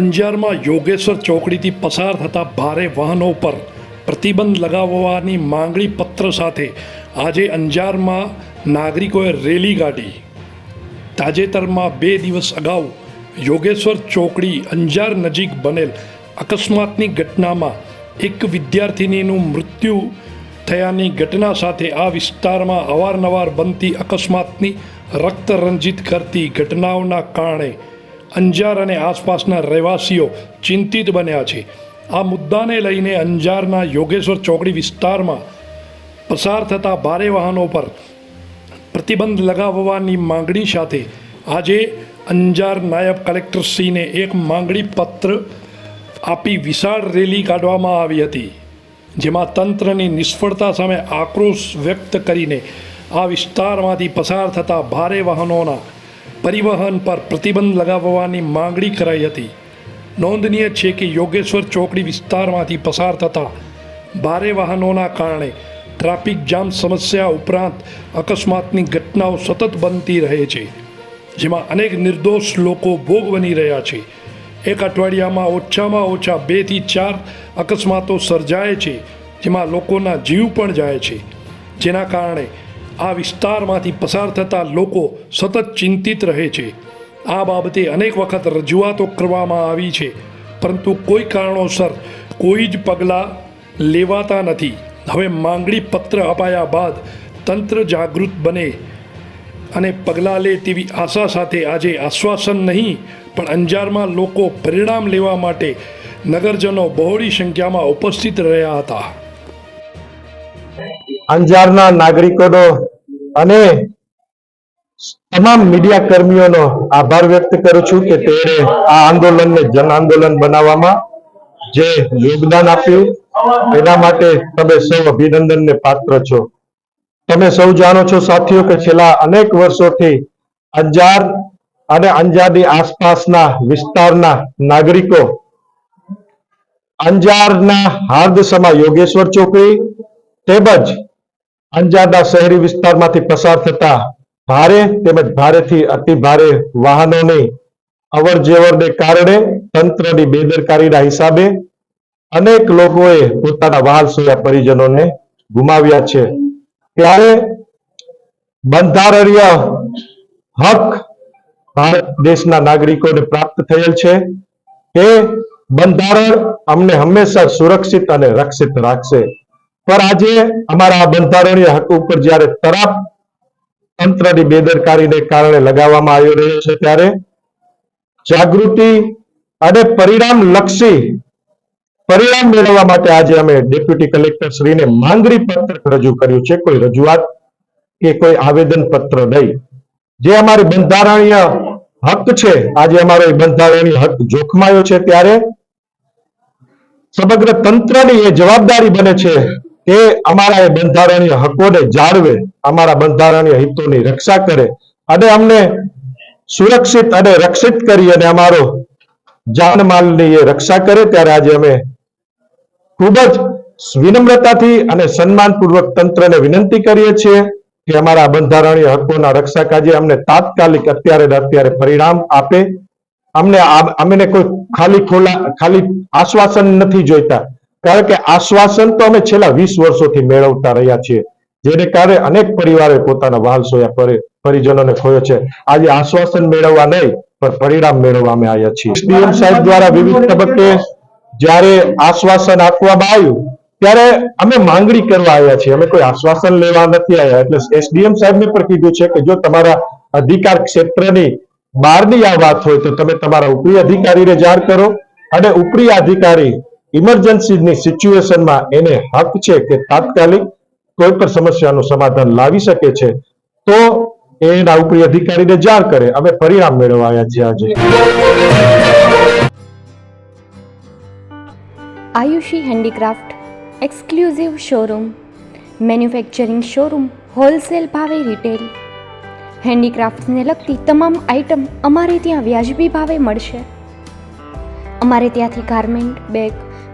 અંજારમાં યોગેશ્વર ચોકડીથી પસાર થતા ભારે વાહનો પર પ્રતિબંધ લગાવવાની માંગણી પત્ર સાથે આજે અંજારમાં નાગરિકોએ રેલી કાઢી. તાજેતરમાં બે દિવસ અગાઉ યોગેશ્વર ચોકડી અંજાર નજીક બનેલ અકસ્માતની ઘટનામાં એક વિદ્યાર્થિનીનું મૃત્યુ થયાની ઘટના સાથે આ વિસ્તારમાં અવારનવાર બનતી અકસ્માતની રક્તરંજિત કરતી ઘટનાઓના કારણે અંજાર અને આસપાસના રહેવાસીઓ ચિંતિત બન્યા છે. આ મુદ્દાને લઈને અંજારના યોગેશ્વર ચોકડી વિસ્તારમાં પસાર થતા ભારે વાહનો પર પ્રતિબંધ લગાવવાની માંગણી સાથે આજે અંજાર નાયબ કલેક્ટરશ્રીને એક માંગણી પત્ર આપી વિશાળ રેલી કાઢવામાં આવી હતી, જેમાં તંત્રની નિષ્ફળતા સામે આક્રોશ વ્યક્ત કરીને આ વિસ્તારમાંથી પસાર થતા ભારે વાહનોના પરિવહન પર પ્રતિબંધ લગાવવાની માંગણી કરાઈ હતી. નોંધનીય છે કે યોગેશ્વર ચોકડી વિસ્તારમાંથી પસાર થતા ભારે વાહનોના કારણે ટ્રાફિક જામ સમસ્યા ઉપરાંત અકસ્માતની ઘટનાઓ સતત બનતી રહે છે, જેમાં અનેક નિર્દોષ લોકો ભોગ બની રહ્યા છે. એક અઠવાડિયામાં ઓછામાં ઓછા બેથી ચાર અકસ્માતો સર્જાય છે, જેમાં લોકોના જીવ પણ જાય છે. જેના કારણે આ વિસ્તારમાંથી પસાર થતા લોકો સતત ચિંતિત રહે છે. આ બાબતે અનેક વખત રજૂઆતો કરવામાં આવી છે. પરંતુ કોઈ કારણોસર કોઈ જ પગલાં લેવાતા નથી. હવે માંગણી પત્ર અપાયા બાદ તંત્ર જાગૃત બને અને પગલાં લે તેવી આશા સાથે આજે આશ્વાસન નહીં, પણ અંજારમાં લોકો પરિણામ લેવા માટે નગરજનો બહોળી સંખ્યામાં ઉપસ્થિત રહ્યા હતા. અંજારના નાગરિકોનો અને તમામ મીડિયા કર્મીઓનો આભાર વ્યક્ત કરું છું કે તેણે આ આંદોલનને જન આંદોલન બનાવવામાં જે યોગદાન આપ્યું, એના માટે તમે સૌ અભિનંદનને પાત્ર છો. તમે સૌ જાણો છો સાથીઓ કે છેલ્લા અનેક વર્ષોથી અંજાર અને અંજારની આસપાસના વિસ્તારના નાગરિકો અંજારના હાર્દસમા યોગેશ્વર ચોકડી તેમજ અંજારના શહેરી વિસ્તારમાંથી પસાર થતા ભારે તેમજ ભારેથી અતિ ભારે વાહનોની અવર જવરને કારણે તંત્રની બેદરકારીના હિસાબે અનેક લોકોએ પોતાના વાહન સોયા પરિજનોને ગુમાવ્યા છે. ત્યારે બંધારણીય હક ભારત દેશના નાગરિકોને પ્રાપ્ત થયેલ છે તે બંધારણ અમને હંમેશા સુરક્ષિત અને રક્ષિત રાખશે. પણ આજે અમારા બંધારણીય હક ઉપર જ્યારે તરફ તંત્રની બેદરકારીને કારણે લગાવવામાં આવી રહ્યો છે, ત્યારે જાગૃતિ અને પરિણામ લક્ષી પરિણામ મેળવવા માટે આજે અમે ડેપ્યુટી કલેક્ટર શ્રીને માંગણી પત્રક રજૂ કર્યું છે. કોઈ રજૂઆત કે કોઈ આવેદન પત્ર નહીં. જે અમારી બંધારણીય હક છે, આજે અમારો બંધારણીય હક જોખમાયો છે, ત્યારે સમગ્ર તંત્રની એ જવાબદારી બને છે કે અમારા એ બંધારણીય હકોને જાળવે, અમારા બંધારણીય હિતોની રક્ષા કરે અને અમને સુરક્ષિત અને રક્ષિત કરી અને અમારો જાનમાલની એ રક્ષા કરે, ત્યારે આજે અમે ખૂબ જ વિનમ્રતાથી અને સન્માનપૂર્વક તંત્રને વિનંતી કરીએ છીએ કે અમારા બંધારણીય હકોના રક્ષા કાજે અમને તાત્કાલિક અત્યારે અત્યારે પરિણામ આપે. અમને અમને કોઈ ખાલી ખોલા, ખાલી આશ્વાસન નથી જોઈતા. કારણ કે આશ્વાસન તો અમે છેલ્લા વીસ વર્ષોથી મેળવતા રહ્યા છીએ. જેને કારણે અનેક પરિવારે પોતાના વાલ સોયા પરિજનોને ખોયો છે. આજે આશ્વાસન મેળવવા નહીં, પણ પરિણામ મેળવવા અમે આવ્યા છીએ. સીએમ સાહેબ દ્વારા વિવિધ તબક્કે જ્યારે આશ્વાસન આપવામાં આવ્યું, ત્યારે અમે માંગણી કરવા આવ્યા છીએ. અમે કોઈ આશ્વાસન લેવા નથી આવ્યા. એટલે એસડીએમ સાહેબને પણ કીધું છે કે જો તમારા અધિકાર ક્ષેત્રની બહારની આ વાત હોય તો તમે તમારા ઉપરી અધિકારીને જાણ કરો અને ઉપરી અધિકારી ઇમરજન્સીની સિચ્યુએશનમાં એને હક છે કે તાત્કાલિક કોઈ પણ સમસ્યાનું સમાધાન લાવી શકે છે, તો એના ઉપરી અધિકારીને જાણ કરે. અમે પરિણામ મેળવાયા છીએ આજે. Ayushi handicraft exclusive showroom, manufacturing showroom, wholesale ભાવે રિટેલ. હેન્ડીક્રાફ્ટને લગતી તમામ આઇટમ અમારે ત્યાં વ્યાજબી ભાવે મળશે. અમારે ત્યાંથી garment, bag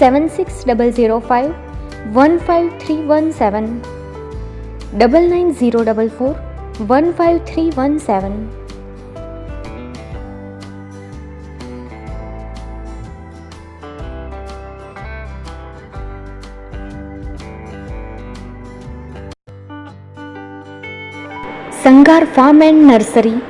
seven six double zero five one five three one seven double nine zero double four one five three one seven Sangar farm and nursery